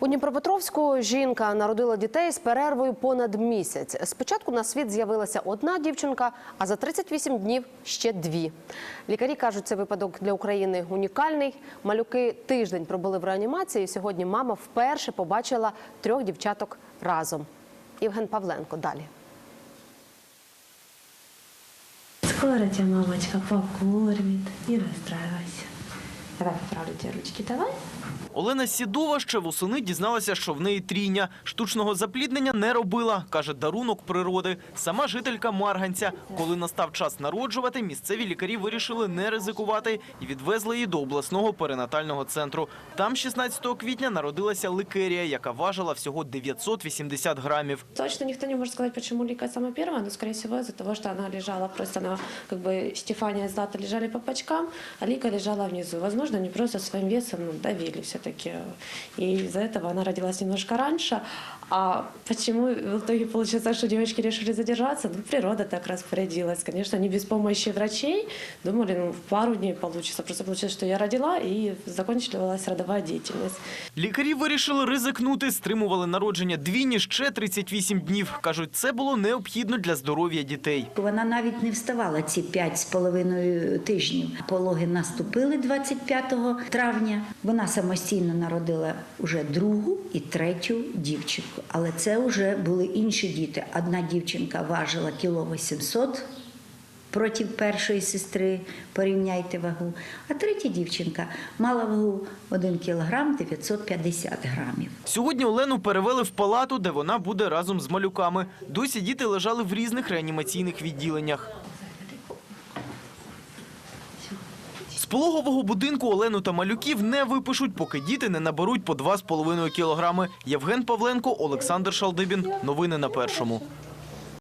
У Дніпропетровську жінка народила дітей з перервою понад місяць. Спочатку на світ з'явилася одна дівчинка, а за 38 днів ще дві. Лікарі кажуть, це випадок для України унікальний. Малюки тиждень пробули в реанімації. і Сьогодні мама вперше побачила трьох дівчаток разом. Євген Павленко далі. Скоро тебя мамочка покормит. Не расстраивайся. Давай поправлю тебе ручки, давай. Олена Сідова ще восени дізналася, що в неї трійня. Штучного запліднення не робила, каже, дарунок природи. Сама жителька Марганця. Коли настав час народжувати, місцеві лікарі вирішили не ризикувати і відвезли її до обласного перинатального центру. Там 16 квітня народилася ликерія, яка важила всього 980 грамів. Точно никто не может сказать, почему Лика самая первая, но, скорее всего, из-за того, что она лежала просто на, как бы, Стефания и Злата лежали по почкам, а Лика лежала внизу. Возможно, они просто своим весом давили все-таки. И из-за этого она родилась немножко раньше. А почему в итоге получилось что девочки решили задержаться? Ну, природа так распорядилась. Конечно, не без помощи врачей. Думали, ну, в пару дней получится. Просто получилось, что я родила, и закончилась родовая деятельность. Лікарі вирішили ризикнути, стримували народження двійні ще 38 днів. Кажуть, це було необхідно для здоров'я дітей. Вона навіть не вставала ці п'ять з половиною тижнів. Пологи наступили 25 травня. Вона самостійно народила вже другу і третю дівчинку. Але це вже були інші діти. Одна дівчинка важила кіло 800 проти першої сестри, порівняйте вагу. А третя дівчинка мала вагу 1 кілограм 950 грамів. Сьогодні Олену перевели в палату, де вона буде разом з малюками. Досі діти лежали в різних реанімаційних відділеннях. З пологового будинку Олену та малюків не випишуть, поки діти не наберуть по 2,5 кілограми. Євген Павленко, Олександр Шалдибін. Новини на першому.